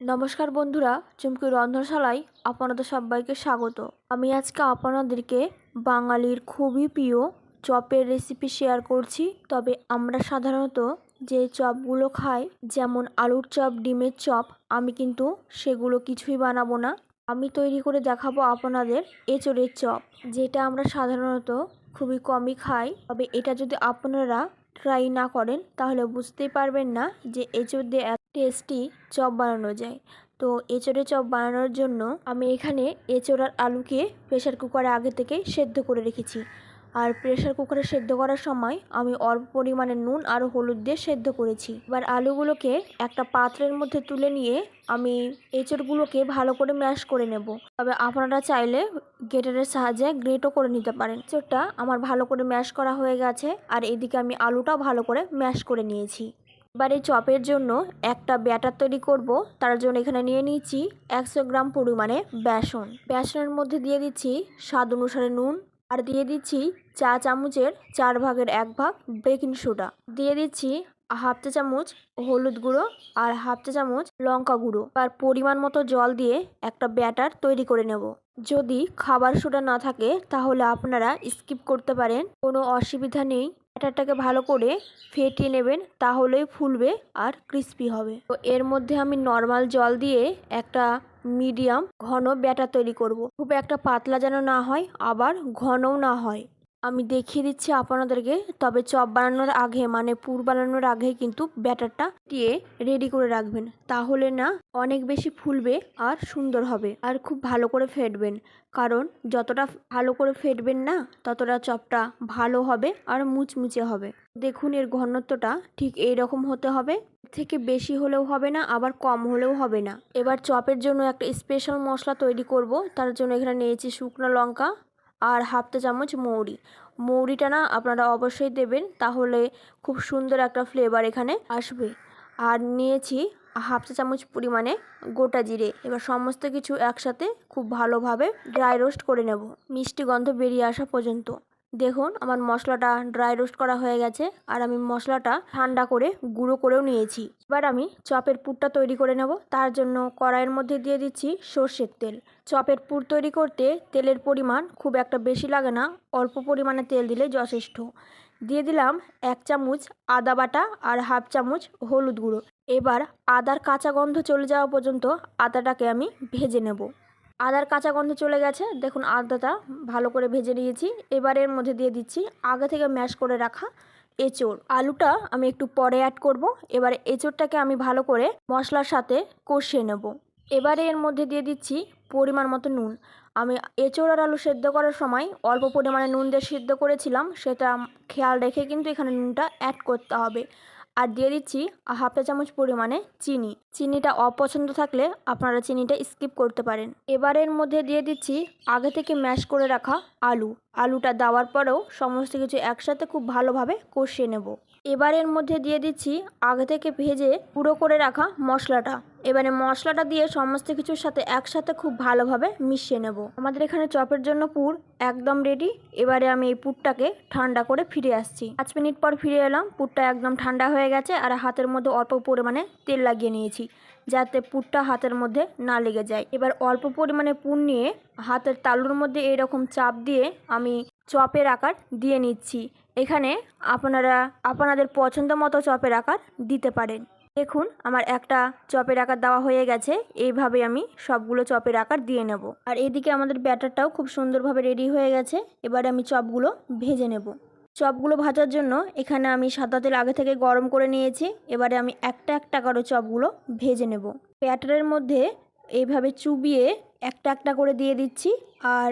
নমস্কার বন্ধুরা, চুমকি রন্ধনশালায় আপনাদের সবাইকে স্বাগত। আমি আজকে আপনাদেরকে বাঙালির খুবই প্রিয় চপের রেসিপি শেয়ার করছি। তবে আমরা সাধারণত যে চপগুলো খাই, যেমন আলুর চপ, ডিমের চপ, আমি কিন্তু সেগুলো কিছুই বানাবো না। আমি তৈরি করে দেখাবো আপনাদের এঁচড়ের চপ, যেটা আমরা সাধারণত খুবই কমই খাই। তবে এটা যদি আপনারা ট্রাই না করেন, তাহলে বুঝতেই পারবেন না যে এঁচড় দিয়ে এত টেস্টি চপ বানানো যায়। তো এঁচড়ে চপ বানানোর জন্য আমি এখানে এঁচড় আলুকে প্রেশার কুকারে আগে থেকে সেদ্ধ করে রেখেছি। আর প্রেশার কুকারে সেদ্ধ করার সময় আমি অল্প পরিমাণে নুন আর হলুদ দিয়ে সেদ্ধ করেছি। এবার আলুগুলোকে একটা পাত্রের মধ্যে তুলে নিয়ে আমি এঁচড়গুলোকে ভালো করে ম্যাশ করে নেব। তবে আপনারা চাইলে গ্রেটারের সাহায্যে গ্রেটও করে নিতে পারেন। এঁচড়টা আমার ভালো করে ম্যাশ করা হয়ে গেছে আর এদিকে আমি আলুটাও ভালো করে ম্যাশ করে নিয়েছি। এবার এই চপের জন্য একটা ব্যাটার তৈরি করব। তার জন্য এখানে নিয়ে নিচ্ছি একশো গ্রাম পরিমাণে বেসন। বেসনের মধ্যে দিয়ে দিচ্ছি স্বাদ অনুসারে নুন আর দিয়ে দিচ্ছি চা চামচের চার ভাগের এক ভাগ বেকিং সোডা। দিয়ে দিচ্ছি হাফ চা চামচ হলুদ গুঁড়ো আর হাফ চা চামচ লঙ্কা গুঁড়ো। আর পরিমাণ মতো জল দিয়ে একটা ব্যাটার তৈরি করে নেব। যদি খাবার সোডা না থাকে, তাহলে আপনারা স্কিপ করতে পারেন। কোনো অসুবিধা নেই। ব্যাটারটাকে ভালো করে ফেটিয়ে নেবেন, তাহলেই ফুলবে আর ক্রিস্পি হবে তো এর মধ্যে আমি নর্মাল জল দিয়ে একটা মিডিয়াম ঘন ব্যাটার তৈরি করব। খুব একটা পাতলা যেন না হয়, আবার ঘনও না হয় আমি দেখিয়ে দিচ্ছি আপনাদেরকে, তবে চপ বানানোর আগে মানে পুর বানানোর আগে কিন্তু ব্যাটারটা দিয়ে রেডি করে রাখবেন। তাহলে না, অনেক বেশি ফুলবে আর সুন্দর হবে আর খুব ভালো করে ফেটবেন। কারণ যতটা ভালো করে ফেটবেন না, ততটা চপটা ভালো হবে আর মুচমুচে হবে। দেখুন, এর ঘনত্বটা ঠিক এই রকম হতে হবে। থেকে বেশি হলেও হবে না, আবার কম হলেও হবে না। এবার চপের জন্য একটা স্পেশাল মশলা তৈরি করব। তার জন্য এখানে নিয়েছি শুকনো লঙ্কা আর হাফ চা চামচ মৌরি। মৌরিটা না আপনারা অবশ্যই দেবেন, তাহলে খুব সুন্দর একটা ফ্লেভার এখানে আসবে। আর নিয়েছি হাফ চা চামচ পরিমাণে গোটা জিরে। এবার সমস্ত কিছু একসাথে খুব ভালোভাবে ড্রাই রোস্ট করে নেব। মিষ্টি গন্ধ বেরিয়ে আসা পর্যন্ত। দেখুন, আমার মশলাটা ড্রাই রোস্ট করা হয়ে গেছে, আর আমি মশলাটা ঠান্ডা করে গুঁড়ো করেও নিয়েছি। এবার আমি চপের পুরটা তৈরি করে নেব। তার জন্য কড়াইয়ের মধ্যে দিয়ে দিচ্ছি সর্ষের তেল। চপের পুর তৈরি করতে তেলের পরিমাণ খুব একটা বেশি লাগে না, অল্প পরিমাণে তেল দিলে যথেষ্ট। দিয়ে দিলাম এক চামচ আদা বাটা আর হাফ চামচ হলুদ গুঁড়ো। এবার আদার কাঁচা গন্ধ চলে যাওয়া পর্যন্ত আদাটাকে আমি ভেজে নেব। আদার কাঁচা গন্ধ চলে গেছে। দেখুন আদাটা ভালো করে ভেজে নিয়েছি। এবার এর মধ্যে দিয়ে দিচ্ছি আগে থেকে ম্যাশ করে রাখা এঁচোড়। আলুটা আমি একটু পরে অ্যাড করব। এবার এঁচোড়টাকে আমি ভালো করে মশলার সাথে কষিয়ে নেব। এবারে এর মধ্যে দিয়ে দিচ্ছি পরিমাণ মতো নুন। আমি এঁচড় আর আলু সেদ্ধ করার সময় অল্প পরিমাণে নুন দিয়ে সিদ্ধ করেছিলাম। সেটা খেয়াল রেখে কিন্তু এখানে নুনটা অ্যাড করতে হবে। আর দিয়ে দিচ্ছি হাফ চা চামচ পরিমাণে চিনি। চিনিটা অপছন্দ থাকলে আপনারা চিনিটা স্কিপ করতে পারেন। এবারের মধ্যে দিয়ে দিচ্ছি আগে থেকে ম্যাশ করে রাখা আলু। আলুটা দেওয়ার পরেও সমস্ত কিছু একসাথে খুব ভালোভাবে কষিয়ে নেব। এবারের মধ্যে দিয়ে দিচ্ছি আগে থেকে ভেজে পুরো করে রাখা মশলাটা। এবারে মশলাটা দিয়ে সমস্ত কিছুর সাথে একসাথে খুব ভালোভাবে মিশিয়ে নেব। আমাদের এখানে চপের জন্য পুর একদম রেডি এবারে আমি এই পুরটাকে ঠান্ডা করে ফিরে আসছি। পাঁচ মিনিট পর ফিরে এলাম। পুরটা একদম ঠান্ডা হয়ে গেছে আর হাতের মধ্যে অল্প পরিমাণে তেল লাগিয়ে নিয়েছি, যাতে পুরটা হাতের মধ্যে না লেগে যায়। এবার অল্প পরিমাণে পুর নিয়ে হাতের তালুর মধ্যে এরকম চাপ দিয়ে আমি চপের আকার দিয়ে নিচ্ছি। এখানে আপনারা, আপনাদের পছন্দ মতো চপের আকার দিতে পারেন। দেখুন, আমার একটা চপের আকার দেওয়া হয়ে গেছে। এইভাবে আমি সবগুলো চপের আকার দিয়ে নেব। আর এদিকে আমাদের ব্যাটারটাও খুব সুন্দরভাবে রেডি হয়ে গেছে। এবারে আমি চপগুলো ভেজে নেব। চপগুলো ভাজার জন্য এখানে আমি সাদা তেল আগে থেকে গরম করে নিয়েছি। এবারে আমি একটা একটা করে চপগুলো ভেজে নেব। ব্যাটারের মধ্যে এইভাবে চুবিয়ে একটা একটা করে দিয়ে দিচ্ছি। আর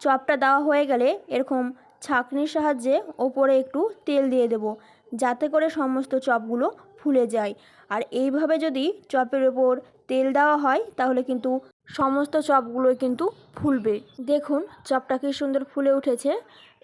চপটা দেওয়া হয়ে গেলে এরকম ছাঁকনির সাহায্যে ওপরে একটু তেল দিয়ে দেব, যাতে করে সমস্ত চপগুলো ফুলে যায়। আর এইভাবে যদি চপের ওপর তেল দেওয়া হয়, তাহলে কিন্তু সমস্ত চপগুলোই কিন্তু ফুলবে। দেখুন, চপটা কি সুন্দর ফুলে উঠেছে।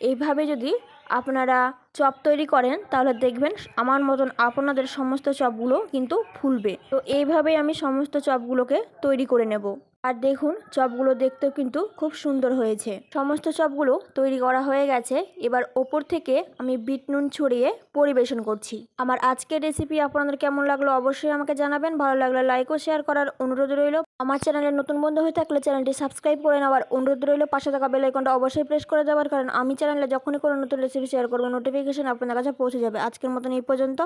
এইভাবে যদি আপনারা চপ তৈরি করেন, তাহলে দেখবেন আমার মতন আপনাদের সমস্ত চপগুলো কিন্তু ফুলবে। তো এইভাবেই আমি সমস্ত চপগুলোকে তৈরি করে নেব। আর দেখুন, চপগুলো দেখতেও কিন্তু খুব সুন্দর হয়েছে। সমস্ত চপগুলো তৈরি করা হয়ে গেছে। এবার ওপর থেকে আমি বিট নুন ছড়িয়ে পরিবেশন করছি। আমার আজকের রেসিপি আপনাদের কেমন লাগল অবশ্যই আমাকে জানাবেন। ভালো লাগলে লাইক ও শেয়ার করার অনুরোধ রইল। আমার চ্যানেলে নতুন বন্ধু হয়ে থাকলে চ্যানেলটি সাবস্ক্রাইব করে নেওয়ার অনুরোধ রইল। পাশে থাকা বেল আইকনটা অবশ্যই প্রেস করে দেওয়ার, কারণ আমি চ্যানেলে যখনই কোনো নতুন রেসিপি শেয়ার করব নোটিফিকেশান আপনার কাছে পৌঁছে যাবে। আজকের মতন এই পর্যন্ত।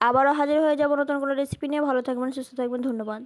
আবারও হাজির হয়ে যাব নতুন কোনো রেসিপি নিয়ে। ভালো থাকবেন, সুস্থ থাকবেন। ধন্যবাদ।